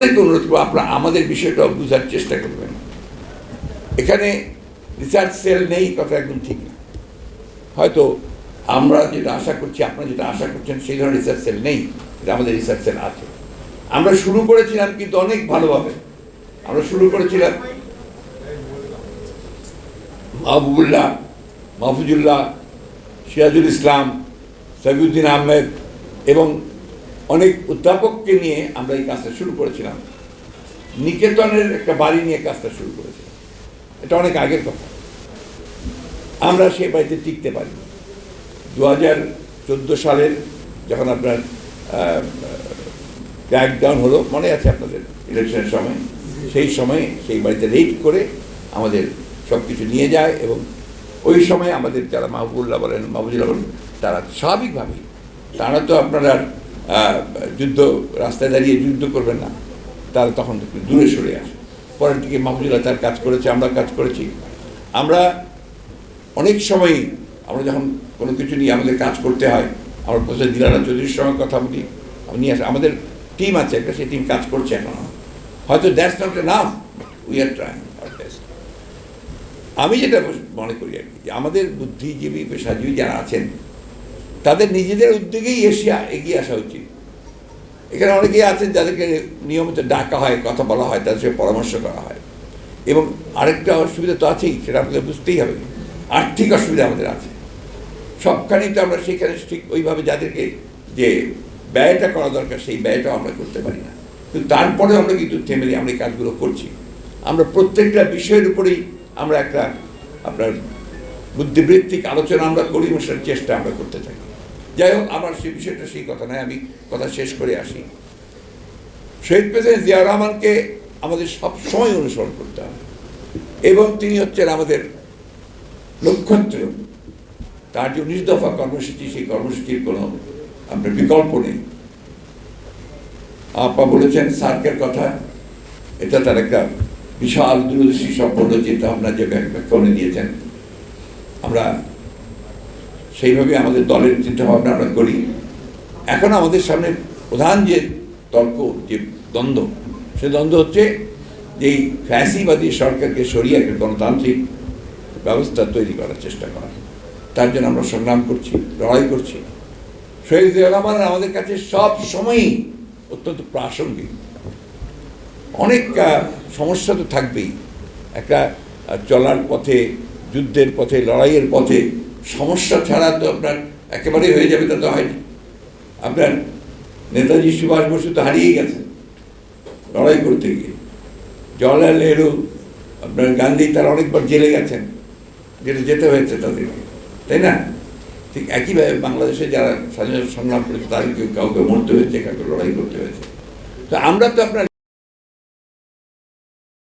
অনুরোধ করব, আপনারা আমাদের বিষয়টা বোঝার চেষ্টা করবেন। এখানে রিসার্চ সেল নেই, কথা একদম ঠিক না। হয়তো আমরা যেটা আশা করছি, আপনারা যেটা আশা করছেন, সেই ধরনের রিসার্চ সেল নেই, এটা আমাদের রিসার্চ সেল আছে। আমরা শুরু করেছিলাম কিন্তু অনেক ভালোভাবে। আমরা শুরু করেছিলাম মাহবুবুল্লাহ, মাহফুজুল্লাহ, সিরাজুল ইসলাম সবিউদ্দিন আহমেদ এবং অনেক অধ্যাপককে নিয়ে আমরা এই কাজটা শুরু করেছিলাম। নিকেতনের একটা বাড়ি নিয়ে কাজটা শুরু করেছিলাম। এটা অনেক আগের কথা। আমরা সেই বাড়িতে টিকতে পারি দু হাজার চোদ্দ সালের যখন আপনার ক্র্যাকডাউন হলো মনে আছে আপনাদের ইলেকশনের সময়? সেই সময়ে সেই বাড়িতে রেড করে আমাদের সব কিছু নিয়ে যায় এবং ওই সময় আমাদের যারা মাহবুবুল্লাহ বলেন মাহবুবুল্লাহ বলেন তারা স্বাভাবিকভাবেই তারা তো আপনারা যুদ্ধ, রাস্তায় দাঁড়িয়ে যুদ্ধ করবেন না। তারা তখন দূরে সরে আসে। পরের দিকে মাহবুবুল্লাহ তার কাজ করেছে, আমরা কাজ করেছি। আমরা অনেক সময়ই আমরা যখন কোনো কিছু নিয়ে আমাদের কাজ করতে হয়, আমরা প্রফেসর দিলারা চৌধুরীর সঙ্গে কথা বলি নিয়ে আসি। আমাদের টিম আছে, একটা সেই টিম কাজ করছে এখন। হয়তো that's not enough we are trying আমি যেটা মনে করি আর কি, যে আমাদের বুদ্ধিজীবী, পেশাজীবী যারা আছেন তাদের নিজেদের উদ্যোগেই এশিয়া এগিয়ে আসা উচিত। এখানে অনেকেই আছেন যাদেরকে নিয়মিত ডাকা হয়, কথা বলা হয়, তাদের সঙ্গে পরামর্শ করা হয়। এবং আরেকটা অসুবিধা তো আছেই, সেটা আমাদের বুঝতেই হবে। আর্থিক অসুবিধা আমাদের আছে। সবখানেই তো আমরা সেখানে ঠিক ওইভাবে যাদেরকে যে ব্যয়টা করা দরকার, সেই ব্যয়টাও আমরা করতে পারি না। কিন্তু তারপরে আমরা কিন্তু থেমে আমরা এই কাজগুলো করছি। আমরা প্রত্যেকটা বিষয়ের উপরেই আমরা একটা আপনার বুদ্ধিবৃত্তিক আলোচনা আমরা করি এবং সেটার চেষ্টা আমরা করতে থাকি। যাই হোক, আমার সেই বিষয়টা সেই কথা নয়, আমি কথা শেষ করে আসি। শহীদ প্রেসিডেন্ট জিয়া রহমানকে আমাদের সব সময় অনুসরণ করতে হবে। এবং তিনি হচ্ছেন আমাদের লক্ষ্যত্র। তার যে উনিশ দফা কর্মসূচি, সেই কর্মসূচির কোনো আপনার বিকল্প নেই। আপা বলেছেন, সার্কের কথা, এটা তার একটা বিশাল দূরদর্শী সম্পূর্ণ চিন্তা ভাবনা যে ব্যাখ্যা উনি দিয়েছেন। আমরা সেইভাবে আমাদের দলের চিন্তা ভাবনা আমরা করি। এখন আমাদের সামনে প্রধান যে তর্ক, যে দ্বন্দ্ব, সে দ্বন্দ্ব হচ্ছে যে এই ফ্যাসিবাদী সরকারকে সরিয়ে একটা গণতান্ত্রিক ব্যবস্থা তৈরি করার চেষ্টা করা। তার জন্য আমরা সংগ্রাম করছি, লড়াই করছি। শহীদ রহমান আমাদের কাছে সব সময়ই অত্যন্ত প্রাসঙ্গিক। অনেক সমস্যা তো থাকবেই। একটা চলার পথে, যুদ্ধের পথে, লড়াইয়ের পথে সমস্যা ছাড়া তো আপনার একেবারেই হয়ে যাবে তা তো হয়নি। আপনার নেতাজি সুভাষ বসু তো হারিয়ে গেছেন লড়াই করতে গিয়ে। জওয়াহরলাল নেহরু, আপনার গান্ধী তারা অনেকবার জেলে গেছেন, জেলে যেতে হয়েছে তাদেরকে, তাই না? ঠিক একইভাবে বাংলাদেশে যারা স্বাধীনতা সংগ্রাম করেছে তাদেরকে কাউকে মরতে হয়েছে, কাউকে লড়াই করতে হয়েছে। তো আমরা তো আপনার